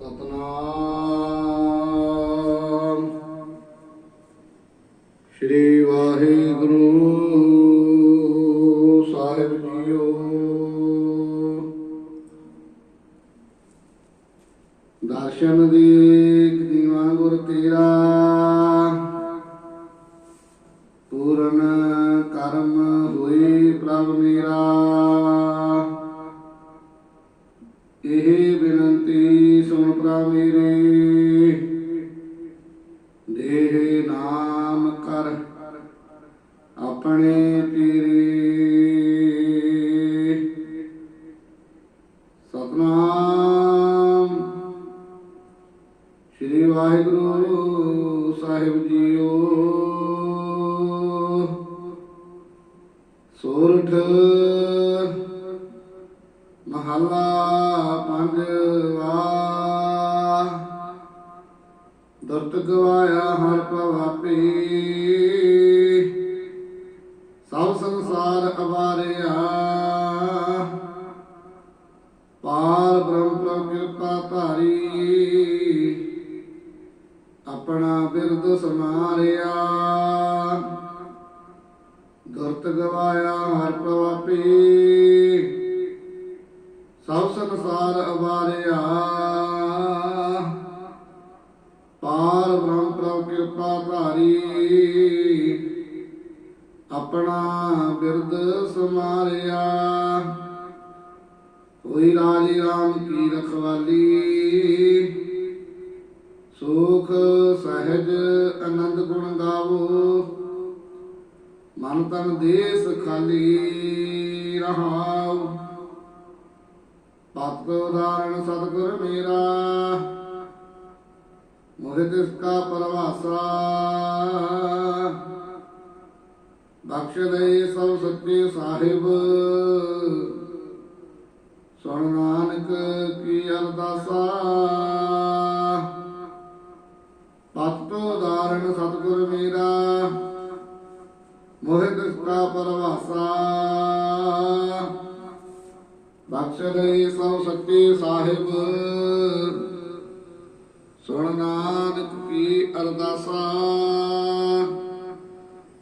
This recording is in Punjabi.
ਸਤਨਾਮ। ਸ੍ਰੀ ਵਾਹਿਗੁਰੂ ਸਾਹਿਬ ਜੀਓ। ਦਰਸ਼ਨ ਦੀਕ ਦੀਵਾ ਗੁਰ ਤੇਰਾ। ਪੂਰਨ ਕਰਮ ਹੋਈ ਪ੍ਰਭ ਮੇਰਾ। ਇਹ ਸੁਣ ਪ੍ਰਭ ਮੇਰੇ ਦੇਹ ਨਾਮ ਕਰ ਆਪਣੇ ਤੇਰੇ। ਸਤਨਾਮ। ਸ੍ਰੀ ਵਾਹਿਗੁਰੂ ਸਾਹਿਬ ਜੀਓ। ਸੋਰਠ ਮਹੱਲਾ ਪੰਜ ਦਰਤ ਗਵਾਇਆ ਹਰ ਭਵਾਪੀ ਸਭ ਸੰਸਾਰ ਅਵਾਰਿਆ। ਪਾਰ ਬ੍ਰਹਮ ਪ੍ਰਭ ਕਿਰਪਾ ਧਾਰੀ। ਆਪਣਾ ਬਿਰਦ ਸਮਾਰਿਆ। ਦੁਰਤ ਗਵਾਇਆ ਹਰ ਪ੍ਰਵਾਪੀ ਸਭ ਸੰਸਾਰ ਅਵਾਰਿਆ। ਆਪਣਾ ਬਿਰਦ ਸਮਾਰਿਆ ਹੋਈ ਰਾਜੀ ਰਾਮ ਕੀ ਰਖਵਾਲੀ? ਸੁਖ ਸਹਿਜ ਆਨੰਦ ਗੁਣ ਗਾਵੋ। ਮਨ ਤਨ ਦੇਸ ਖਾਲੀ ਰਹਾਉ ਪਤ ਉਦਾਹਰਣ ਸਤਿਗੁਰ ਮੇਰਾ। ਮੋਹਿ ਤਿਸ ਕਾ ਪਰਵਾਸਾ। ਬਖਸ਼ ਦੇ ਸਭ ਸੱਚੇ ਸਾਹਿਬ। ਸੁਣ ਨਾਨਕ ਕੀ ਅਰਦਾਸਾ। ਪਤ ਉਦਾਹਰਣ ਸਤਿਗੁਰ ਮੇਰਾ। ਮੋਹਿਤ ਕਾ ਪਰਵਾਸਾ। ਬਖਸ਼ ਦੇ ਸਭ ਸੱਚੇ ਸਾਹਿਬ। ਸੁਣ ਨਾਨਕ ਕੀ ਅਰਦਾਸਾ।